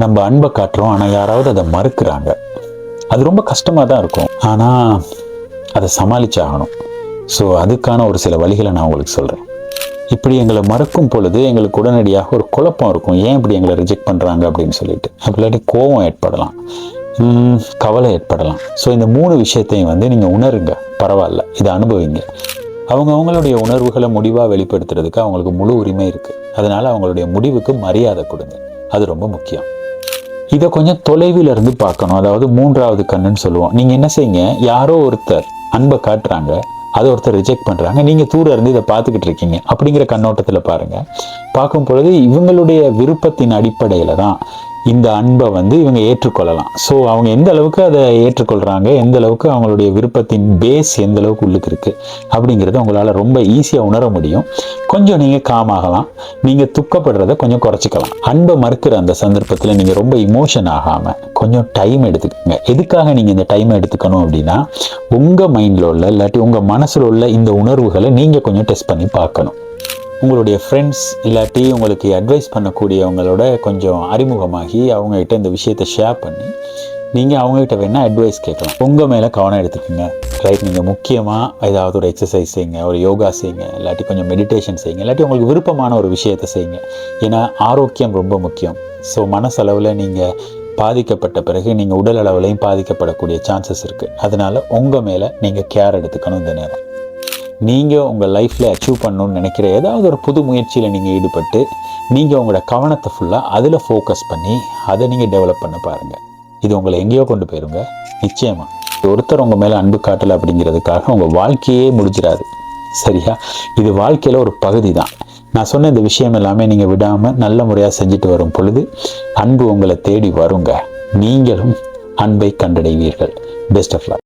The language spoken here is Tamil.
நம்ம அன்பை காட்டுறோம் ஆனால் யாராவது அதை மறுக்கிறாங்க. அது ரொம்ப கஷ்டமாக தான் இருக்கும். ஆனால் அதை சமாளிச்சாகணும். ஸோ அதுக்கான ஒரு சில வழிகளை நான் உங்களுக்கு சொல்கிறேன் இப்படி எங்களை மறுக்கும் பொழுது எங்களுக்கு உடனடியாக ஒரு குழப்பம் இருக்கும். ஏன் இப்படி எங்களை ரிஜெக்ட் பண்ணுறாங்க அப்படின்னு சொல்லிட்டு. இல்லாட்டி கோபம் ஏற்படலாம். கவலை ஏற்படலாம். ஸோ இந்த மூணு விஷயத்தையும் வந்து நீங்கள் உணருங்க. பரவாயில்ல இதை அனுபவிங்க. அவங்க அவங்களுடைய உணர்வுகளை முடிவாக வெளிப்படுத்துறதுக்கு அவங்களுக்கு முழு உரிமை இருக்குது அதனால் அவங்களுடைய முடிவுக்கு மரியாதை கொடுங்க. அது ரொம்ப முக்கியம். இதை கொஞ்சம் தொலைவில் இருந்து பார்க்கணும். அதாவது மூன்றாவது கண்ணுன்னு சொல்லுவோம். நீங்கள் என்ன செய்யுங்க? யாரோ ஒருத்தர் அன்பை காட்டுறாங்க. அதை ஒருத்தர் ரிஜெக்ட் பண்ணுறாங்க நீங்கள் தூர இருந்து இதை பார்த்துக்கிட்டு இருக்கீங்க. அப்படிங்கிற கண்ணோட்டத்தில் பாருங்கள் பார்க்கும் பொழுது இவங்களுடைய விருப்பத்தின் அடிப்படையில் தான் இந்த அன்பை வந்து இவங்க ஏற்றுக்கொள்ளலாம். ஸோ அவங்க எந்த அளவுக்கு அதை ஏற்றுக்கொள்கிறாங்க எந்த அளவுக்கு அவங்களுடைய விருப்பத்தின் பேஸ் எந்த அளவுக்கு உள்ளுக்கு இருக்குது அப்படிங்கிறத உங்களால் ரொம்ப ஈஸியாக உணர முடியும். கொஞ்சம் நீங்கள் காமாகலாம் நீங்கள் துக்கப்படுறத கொஞ்சம் குறைச்சிக்கலாம். அன்பை மறுக்கிற அந்த சந்தர்ப்பத்தில் நீங்கள் ரொம்ப இமோஷன் ஆகாமல் கொஞ்சம் டைம் எடுத்துக்கோங்க. எதுக்காக நீங்கள் இந்த டைம் எடுத்துக்கணும் அப்படின்னா உங்கள் மைண்டில் உள்ள இல்லாட்டி உங்கள் மனசில் உள்ள இந்த உணர்வுகளை நீங்கள் கொஞ்சம் டெஸ்ட் பண்ணி பார்க்கணும். உங்களுடைய ஃப்ரெண்ட்ஸ் இல்லாட்டி உங்களுக்கு அட்வைஸ் பண்ணக்கூடியவங்களோட கொஞ்சம் அறிமுகமாகி அவங்ககிட்ட இந்த விஷயத்தை ஷேர் பண்ணி நீங்கள் அவங்ககிட்ட வேணால் அட்வைஸ் கேட்கலாம். உங்கள் மேலே கவனம் எடுத்துக்கோங்க. ரைட் நீங்கள் முக்கியமாக ஏதாவது ஒரு எக்ஸசைஸ் செய்யுங்க ஒரு யோகா செய்யுங்க இல்லாட்டி கொஞ்சம் மெடிடேஷன் செய்யுங்க இல்லாட்டி உங்களுக்கு விருப்பமான ஒரு விஷயத்தை செய்யுங்க. ஏன்னா ஆரோக்கியம் ரொம்ப முக்கியம். ஸோ மனசளவில் நீங்கள் பாதிக்கப்பட்ட பிறகு நீங்கள் உடல் அளவுலையும் பாதிக்கப்படக்கூடிய சான்சஸ் இருக்குது அதனால உங்கள் மேலே நீங்கள் கேர் எடுத்துக்கணும் இந்த நேரம். நீங்கள் உங்கள் லைஃப்பில் அச்சீவ் பண்ணணும்னு நினைக்கிற ஏதாவது ஒரு புது முயற்சியில் நீங்கள் ஈடுபட்டு நீங்கள் உங்களோட கவனத்தை ஃபுல்லாக அதில் ஃபோக்கஸ் பண்ணி அதை நீங்கள் டெவலப் பண்ண பாருங்கள் இது உங்களை எங்கேயோ கொண்டு போயிருங்க. நிச்சயமாக ஒருத்தர் உங்கள் மேலே அன்பு காட்டலை அப்படிங்கிறதுக்காக உங்கள் வாழ்க்கையே முடிஞ்சிடாது. சரியா? இது வாழ்க்கையில் ஒரு பகுதி தான் நான் சொன்ன இந்த விஷயம் எல்லாமே நீங்கள் விடாமல் நல்ல முறையாக செஞ்சுட்டு வரும் பொழுது அன்பு உங்களை தேடி வருங்க. நீங்களும் அன்பை கண்டடைவீர்கள். Best of luck